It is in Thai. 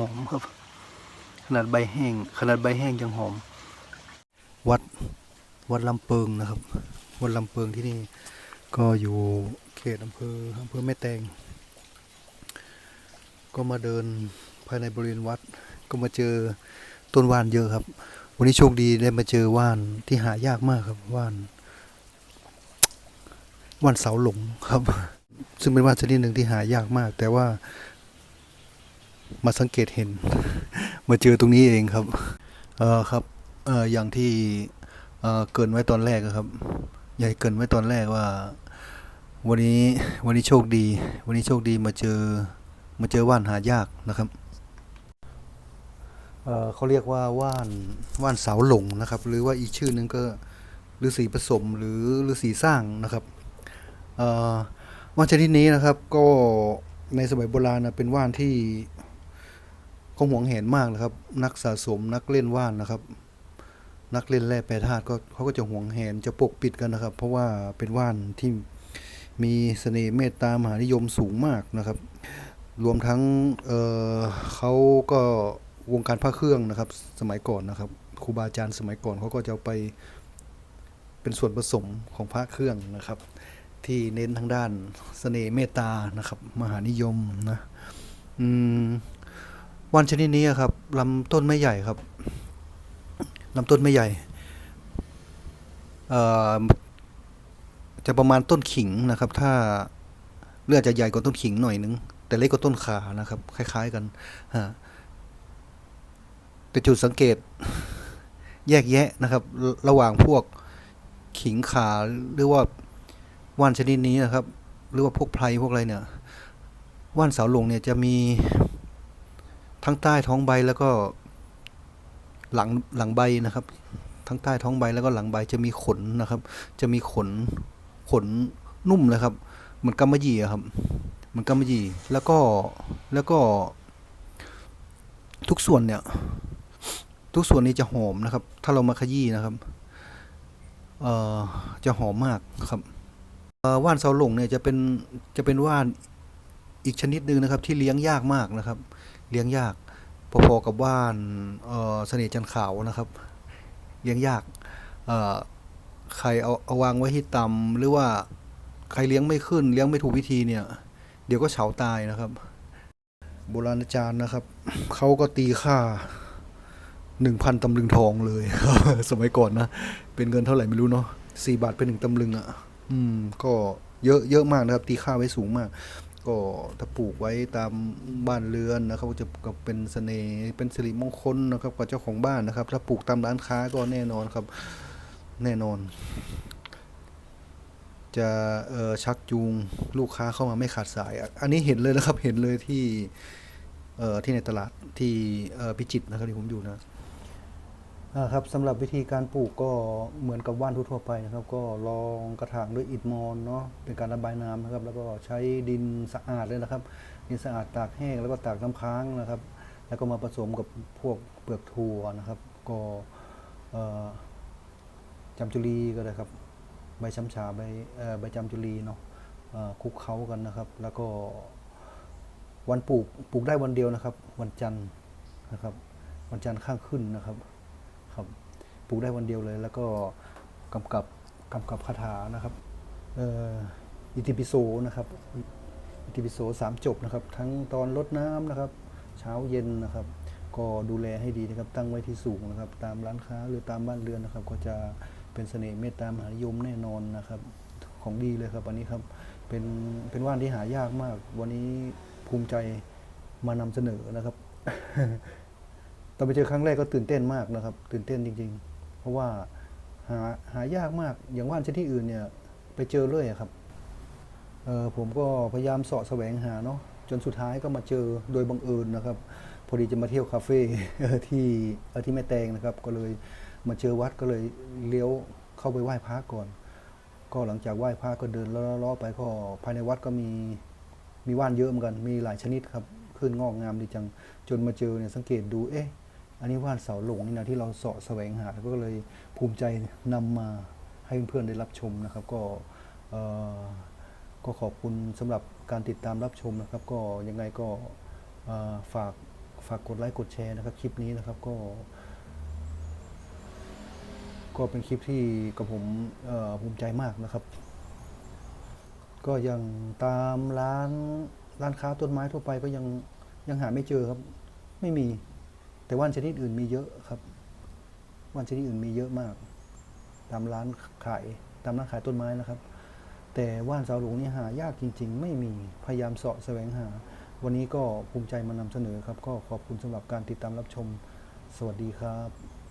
หอมครับ ขนาดใบแห้ง ขนาดใบแห้งยังหอม วัดวัดลำเปิงนะครับ วัดลำเปิงที่นี่ก็อยู่เขตอำเภออำเภอแม่แตง ก็มาเดินภายในบริเวณวัดก็มาเจอต้นว่านเยอะครับ วันนี้โชคดีได้มาเจอว่านที่หายากมากครับว่านว่านเสาหลงครับ ซึ่งเป็นว่านชนิดหนึ่งที่หายากมาก แต่ว่า มาสังเกตเห็น มาเจอตรงนี้เองครับ เออครับ เอออย่างที่เออเกินไว้ตอนแรกอะครับใหญ่เกินไว้ตอนแรกว่า วันนี้วันนี้โชคดี วันนี้โชคดีมาเจอมาเจอว่านหายากนะครับเออเขาเรียกว่าว่านว่านเสาหลงนะครับ หรือว่าอีกชื่อนึงก็ฤาษีผสมหรือฤาษีสร้างนะครับเออว่านชนิดนี้นะครับก็ในสมัยโบราณนะเป็นว่านที่ เขาหวงแหนมากนะครับ นักสะสมนักเล่นว่านนะครับ นักเล่นแร่แปรธาตุก็เขาก็จะหวงแหนจะปกปิดกันนะครับ เพราะว่าเป็นว่านที่มีเสน่ห์เมตตามหานิยมสูงมากนะครับ รวมทั้งเเขาก็วงการพระเครื่องนะครับ สมัยก่อนนะครับครูบาอาจารย์สมัยก่อนเขาก็จะไปเป็นส่วนผสมของพระเครื่องนะครับ ที่เน้นทางด้านเสน่ห์เมตตานะครับ มหานิยมนะอืม วันชนิดนี้ครับลำต้นไม่ใหญ่ครับลำต้นไม่ใหญ่จะประมาณต้นขิงนะครับ ถ้าเลือดจะใหญ่กว่าต้นขิงหน่อยนึง แต่เล็กกว่าต้นขานะครับ คล้าย ๆกันฮะแต่จุดสังเกตแยกแยะนะครับ ระระหว่างพวกขิงขาหรือว่าว่านชนิดนี้นะครับ หรือว่าพวกไพรพวกอะไรเนี่ยว่านเสาหลงเนี่ยจะมี ทั้งใต้ท้องใบแล้วก็หลังหลังใบนะครับ ทั้งใต้ท้องใบแล้วก็หลังใบจะมีขนนะครับ จะมีขนขนนุ่มเลยครับ เหมือนกำมะหยี่อะครับ เหมือนกำมะหยี่แล้วก็แล้วก็ทุกส่วนเนี่ย ทุกส่วนนี้จะหอมนะครับ ถ้าเรามาขยี้นะครับเอ่อจะหอมมากครับว่านเสาหลงเนี่ยจะเป็นจะเป็นว่านอีกชนิดหนึ่งนะครับ ที่เลี้ยงยากมากนะครับ เลี้ยงยาก พอๆกับว่านเออเสน่ห์จันขาวนะครับ เลี้ยงยากเออใครเอาเอาวางไว้ที่ต่ำหรือว่าใครเลี้ยงไม่ขึ้น เลี้ยงไม่ถูกวิธีเนี่ย เดี๋ยวก็เฉาตายนะครับ โบราณอาจารย์นะครับเขาก็ตีค่าหนึ่งพันตำลึงทองเลยสมัยก่อนนะ เป็นเงินเท่าไหร่ไม่รู้เนาะสี่บาทเป็นหนึ่งตำลึงอะ่ะ อืม ก็เยอะเยอะมากนะครับ ตีค่าไว้สูงมาก ก็ถ้าปลูกไว้ตามบ้านเรือนนะครับก็จะก็เป็นเสน่ห์เป็นสิริมงคลนะครับกับเจ้าของบ้านนะครับ ถ้าปลูกตามร้านค้าก็แน่นอนครับแน่นอน จะเออชักจูงลูกค้าเข้ามาไม่ขาดสาย อันนี้เห็นเลยนะครับเห็นเลยที่เออที่ในตลาดที่เออพิจิตรนะครับที่ผมอยู่นะ อ่าครับสำหรับวิธีการปลูกก็เหมือนกับว่านทั่วๆไปนะครับ ก็รองกระถางด้วยอิฐมอนเนาะเป็นการระบายน้ำนะครับ แล้วก็ใช้ดินสะอาดเลยนะครับดินสะอาดตากแห้งแล้วก็ตากน้ำค้างนะครับ แล้วก็มาผสมกับพวกเปลือกถั่วนะครับ ก็เอ่อจำจุลีก็ได้ครับ ใบช้ำชาใบเอ่อใบจำจุลีเนาะเอ่อคลุกเคล้ากันนะครับ แล้วก็ วันปลูกปลูกได้วันเดียวนะครับ วันจันทร์นะครับ วันจันทร์ข้างขึ้นนะครับ ปลูกได้วันเดียวเลย แล้วก็กำกับกำกับคาถานะครับอิติปิโสนะครับอิติปิโสสามจบนะครับ ทั้งตอนรดน้ำนะครับ เช้าเย็นนะครับ ก็ดูแลให้ดีนะครับ ตั้งไว้ที่สูงนะครับ ตามร้านค้าหรือตามบ้านเรือนนะครับ ก็จะเป็นเสน่ห์เมตตามหานิยมแน่นอนนะครับ ของดีเลยครับ อันนี้ครับเป็นเป็นว่านที่หายากมาก วันนี้ภูมิใจมานำเสนอนะครับตอนไปเจอครั้งแรกก็ตื่นเต้นมากนะครับ ตื่นเต้นจริง ๆ ราะว่าหาหายากมากอย่างว่านชนิดอื่นเนี่ยไปเจอเรื่อยครับเออผมก็พยายามเสาะแสวงหาเนาะจนสุดท้ายก็มาเจอโดยบังเอิญนะครับ พอดีจะมาเที่ยวคาเฟ่ที่ที่แม่แตงนะครับ ก็เลยมาเจอวัดก็เลยเลี้ยวเข้าไปไหว้พระก่อน ก็หลังจากไหว้พระก็เดินล้อๆไปก็ภายในวัดก็มีมีว่านเยอะเหมือนกัน มีหลายชนิดครับขึ้นงอกงามดีจัง จนมาเจอเนี่ยสังเกตดูเอ๊ะ อันนี้ว่านเสาหลงนี่นะที่เราเสาะแสวงหาก็เลยภูมิใจนำมาให้เพื่อนๆได้รับชมนะครับ ก็ก็ขอบคุณสำหรับการติดตามรับชมนะครับ ก็ยังไงก็ฝากฝากกดไลค์กดแชร์นะครับคลิปนี้นะครับก็ ก็เป็นคลิปที่กับผมภูมิใจมากนะครับ ก็ยังตามร้านร้านค้าต้นไม้ทั่วไปก็ยังยังหาไม่เจอครับ ไม่มี แต่ว่านชนิดอื่นมีเยอะครับ ว่านชนิดอื่นมีเยอะมาก ตามร้านขายตามร้านขายต้นไม้นะครับ แต่ว่านสาวหลวงนี่หายากจริง ๆ ไม่มีพยายามเสาะแสวงหา วันนี้ก็ภูมิใจมานำเสนอครับ ก็ขอบคุณสำหรับการติดตามรับชม สวัสดีครับ